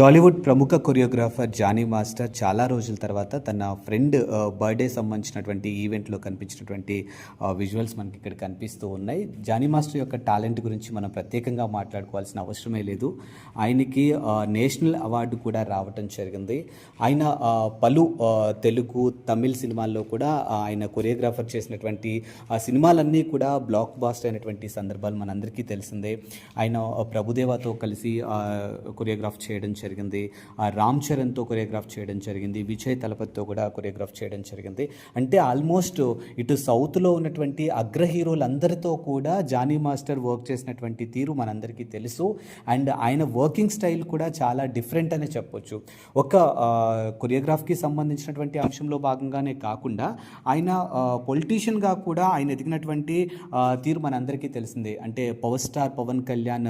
టాలీవుడ్ ప్రముఖ choreographer Johnny master చాలా రోజుల తర్వాత తన ఫ్రెండ్ బర్త్డే సంబంధించినటువంటి ఈవెంట్లో కనిపించినటువంటి విజువల్స్ మనకి ఇక్కడ కనిపిస్తూ ఉన్నాయి. జానీ మాస్టర్ యొక్క టాలెంట్ గురించి మనం ప్రత్యేకంగా మాట్లాడుకోవాల్సిన అవసరమే లేదు. ఆయనకి నేషనల్ అవార్డు కూడా రావటం జరిగింది. ఆయన పలు తెలుగు తమిళ్ సినిమాల్లో కూడా ఆయన కొరియోగ్రాఫర్ చేసినటువంటి ఆ సినిమాలన్నీ కూడా బ్లాక్ బాస్టర్ అయినటువంటి సందర్భాలు మనందరికీ తెలిసిందే. ఆయన ప్రభుదేవాతో కలిసి కొరియోగ్రాఫ్ చేయడం జరిగింది ఆ రామ్ చరణ్తో కొరియోగ్రాఫ్ చేయడం జరిగింది. విజయ్ తలపతితో కూడా కొరియోగ్రాఫ్ చేయడం జరిగింది. అంటే ఆల్మోస్ట్ ఇటు సౌత్లో ఉన్నటువంటి అగ్ర హీరోలందరితో కూడా జానీ మాస్టర్ వర్క్ చేసినటువంటి తీరు మనందరికీ తెలుసు. అండ్ ఆయన వర్కింగ్ స్టైల్ కూడా చాలా డిఫరెంట్ అనే చెప్పొచ్చు. ఒక కొరియోగ్రాఫ్కి సంబంధించినటువంటి అంశంలో భాగంగానే కాకుండా ఆయన పొలిటీషియన్గా కూడా ఆయన ఎదిగినటువంటి తీరు మనందరికీ తెలిసిందే. అంటే పవర్ స్టార్ పవన్ కళ్యాణ్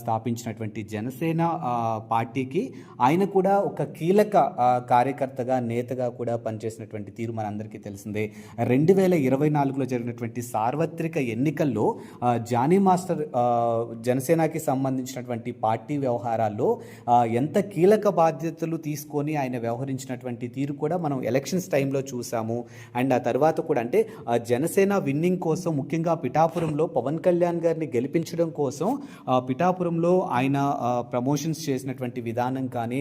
స్థాపించినటువంటి జనసేన పార్టీ పార్టీకి ఆయన కూడా ఒక కీలక కార్యకర్తగా నేతగా కూడా పనిచేసినటువంటి తీరు మనందరికీ తెలిసిందే. రెండు వేల ఇరవై నాలుగులో జరిగినటువంటి సార్వత్రిక ఎన్నికల్లో జానీ మాస్టర్ జనసేనకి సంబంధించినటువంటి పార్టీ వ్యవహారాల్లో ఎంత కీలక బాధ్యతలు తీసుకొని ఆయన వ్యవహరించినటువంటి తీరు కూడా మనం ఎలక్షన్స్ టైంలో చూసాము. అండ్ ఆ తర్వాత కూడా అంటే జనసేన విన్నింగ్ కోసం ముఖ్యంగా పిఠాపురంలో పవన్ కళ్యాణ్ గారిని గెలిపించడం కోసం పిఠాపురంలో ఆయన ప్రమోషన్స్ చేసినటువంటి విధానం కానీ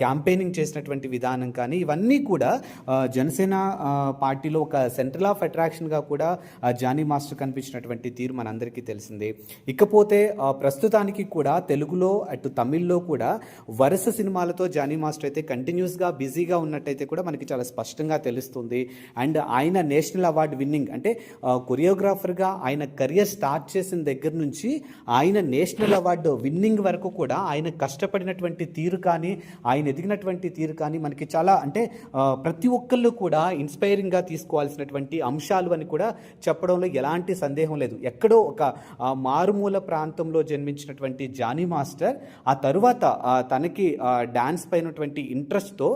క్యాంపెయినింగ్ చేసినటువంటి విధానం కానీ ఇవన్నీ కూడా జనసేన పార్టీలో ఒక సెంట్రల్ ఆఫ్ అట్రాక్షన్గా కూడా జానీ మాస్టర్ కనిపించినటువంటి తీరు మనందరికీ తెలిసింది. ఇకపోతే ప్రస్తుతానికి కూడా తెలుగులో అటు తమిళ్ళో కూడా వరుస సినిమాలతో జానీ మాస్టర్ అయితే కంటిన్యూస్గా బిజీగా ఉన్నట్టయితే కూడా మనకి చాలా స్పష్టంగా తెలుస్తుంది. అండ్ ఆయన నేషనల్ అవార్డు విన్నింగ్ అంటే కొరియోగ్రాఫర్గా ఆయన కెరియర్ స్టార్ట్ చేసిన దగ్గర నుంచి ఆయన నేషనల్ అవార్డు విన్నింగ్ వరకు కూడా ఆయన కష్టపడినటువంటి తీరు కానీ ఆయన ఎదిగినటువంటి తీరు కానీ మనకి చాలా అంటే ప్రతి ఒక్కళ్ళు కూడా ఇన్స్పైరింగ్గా తీసుకోవాల్సినటువంటి అంశాలు అని కూడా చెప్పడంలో ఎలాంటి సందేహం లేదు. ఎక్కడో ఒక మారుమూల ప్రాంతంలో జన్మించినటువంటి జానీ మాస్టర్ ఆ తరువాత తనకి డ్యాన్స్ పైనటువంటి ఇంట్రెస్ట్తో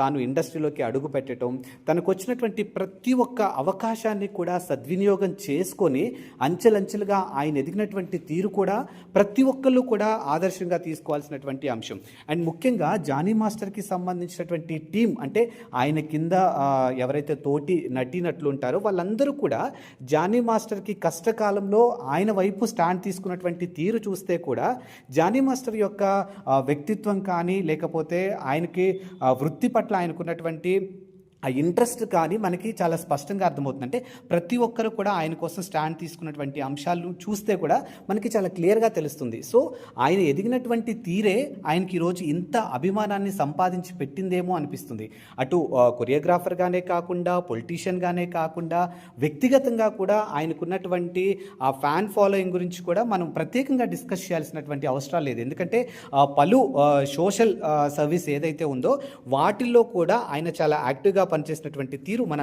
తాను ఇండస్ట్రీలోకి అడుగు పెట్టడం తనకు వచ్చినటువంటి ప్రతి ఒక్క అవకాశాన్ని కూడా సద్వినియోగం చేసుకొని అంచెలంచెలుగా ఆయన ఎదిగినటువంటి తీరు కూడా ప్రతి ఒక్కళ్ళు కూడా ఆదర్శంగా తీసుకోవాల్సినటువంటి అంశం. అండ్ ముఖ్యంగా జానీ మాస్టర్కి సంబంధించినటువంటి టీం అంటే ఆయన కింద ఎవరైతే తోటి నటినట్లు ఉంటారో వాళ్ళందరూ కూడా జానీ మాస్టర్కి కష్టకాలంలో ఆయన వైపు స్టాండ్ తీసుకున్నటువంటి తీరు చూస్తే కూడా జానీ మాస్టర్ యొక్క వ్యక్తిత్వం కానీ లేకపోతే ఆయనకి వృత్తి పట్ల ఆయనకున్నటువంటి ఆ ఇంట్రెస్ట్ కానీ మనకి చాలా స్పష్టంగా అర్థమవుతుంది అంటే ప్రతి ఒక్కరు కూడా ఆయన కోసం స్టాండ్ తీసుకున్నటువంటి అంశాలను చూస్తే కూడా మనకి చాలా క్లియర్గా తెలుస్తుంది. సో ఆయన ఎదిగినటువంటి తీరే ఆయనకి ఈరోజు ఇంత అభిమానాన్ని సంపాదించి పెట్టిందేమో అనిపిస్తుంది. అటు కొరియోగ్రాఫర్గానే కాకుండా పొలిటీషియన్గానే కాకుండా వ్యక్తిగతంగా కూడా ఆయనకున్నటువంటి ఆ ఫ్యాన్ ఫాలోయింగ్ గురించి కూడా మనం ప్రత్యేకంగా డిస్కస్ చేయాల్సినటువంటి అవసరం లేదు. ఎందుకంటే పలు సోషల్ సర్వీస్ ఏదైతే ఉందో వాటిల్లో కూడా ఆయన చాలా యాక్టివ్గా పనిచేసినటువంటి తీరు మన